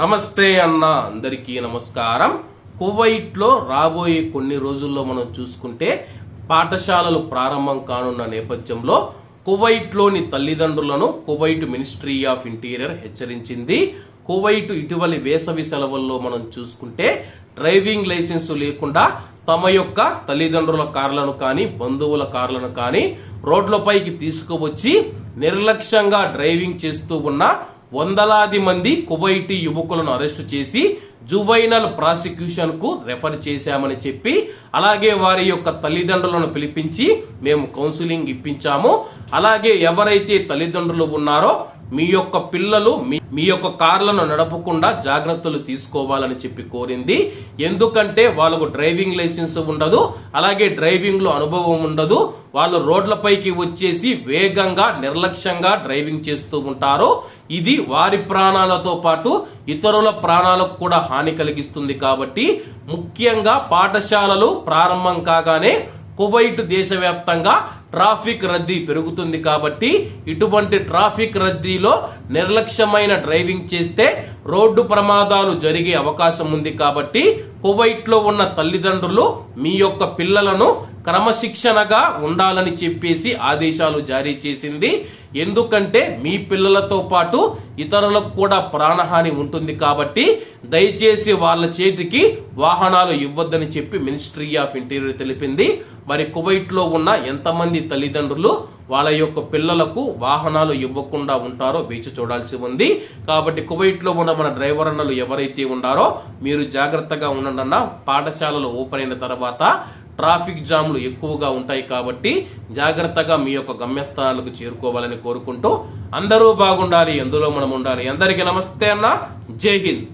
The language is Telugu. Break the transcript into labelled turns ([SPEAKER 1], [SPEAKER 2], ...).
[SPEAKER 1] నమస్తే అన్న అందరికీ నమస్కారం. కువైట్లో రాబోయే కొన్ని రోజుల్లో మనం చూసుకుంటే పాఠశాలలు ప్రారంభం కానున్న నేపథ్యంలో కువైట్లోని తల్లిదండ్రులను కువైట్ మినిస్ట్రీ ఆఫ్ ఇంటీరియర్ హెచ్చరించింది. కువైట్ ఇటీవలి వేసవి సెలవుల్లో మనం చూసుకుంటే డ్రైవింగ్ లైసెన్స్ లేకుండా తమ యొక్క తల్లిదండ్రుల కార్లను కానీ బంధువుల కార్లను కానీ రోడ్లపైకి తీసుకువచ్చి నిర్లక్ష్యంగా డ్రైవింగ్ చేస్తూ ఉన్న వందలాది మంది కువైటీ యువకులను అరెస్టు చేసి జువైనల్ ప్రాసిక్యూషన్కు రెఫర్ చేశామని చెప్పి అలాగే వారి యొక్క తల్లిదండ్రులను పిలిపించి మేము కౌన్సిలింగ్ ఇప్పించాము. అలాగే ఎవరైతే తల్లిదండ్రులు ఉన్నారో మీ యొక్క పిల్లలు మీ మీ యొక్క కార్లను నడపకుండా జాగ్రత్తలు తీసుకోవాలని చెప్పి కోరింది. ఎందుకంటే వాళ్ళకు డ్రైవింగ్ లైసెన్స్ ఉండదు అలాగే డ్రైవింగ్లో అనుభవం ఉండదు. వాళ్ళు రోడ్లపైకి వచ్చేసి వేగంగా నిర్లక్ష్యంగా డ్రైవింగ్ చేస్తూ ఉంటారు. ఇది వారి ప్రాణాలతో పాటు ఇతరుల ప్రాణాలకు కూడా హాని కలిగిస్తుంది కాబట్టి ముఖ్యంగా పాఠశాలలు ప్రారంభం కాగానే కువైట్ దేశవ్యాప్తంగా ట్రాఫిక్ రద్దీ పెరుగుతుంది కాబట్టి ఇటువంటి ట్రాఫిక్ రద్దీలో నిర్లక్ష్యమైన డ్రైవింగ్ చేస్తే రోడ్డు ప్రమాదాలు జరిగే అవకాశం ఉంది కాబట్టి కువైట్లో ఉన్న తల్లిదండ్రులు మీ యొక్క పిల్లలను క్రమశిక్షణగా ఉండాలని చెప్పేసి ఆదేశాలు జారీ చేసింది. ఎందుకంటే మీ పిల్లలతో పాటు ఇతరులకు కూడా ప్రాణహాని ఉంటుంది కాబట్టి దయచేసి వాళ్ళ చేతికి వాహనాలు ఇవ్వద్దని చెప్పి మినిస్ట్రీ ఆఫ్ ఇంటీరియర్ తెలిపింది. మరి కువైట్లో ఉన్న ఎంతమంది తల్లిదండ్రులు వాళ్ళ యొక్క పిల్లలకు వాహనాలు ఇవ్వకుండా ఉంటారో వేచి చూడాల్సి ఉంది. కాబట్టి కువైట్లో ఉన్న మన డ్రైవర్ అన్నలు ఎవరైతే ఉన్నారో మీరు జాగ్రత్తగా ఉండండి అన్న పాఠశాలలు ఓపెన్ అయిన తర్వాత ట్రాఫిక్ జామ్లు ఎక్కువగా ఉంటాయి కాబట్టి జాగ్రత్తగా మీ యొక్క గమ్యస్థానాలకు చేరుకోవాలని కోరుకుంటూ అందరూ బాగుండాలి ఎందులో మనం ఉండాలి. అందరికీ నమస్తే అన్న. జై హింద్.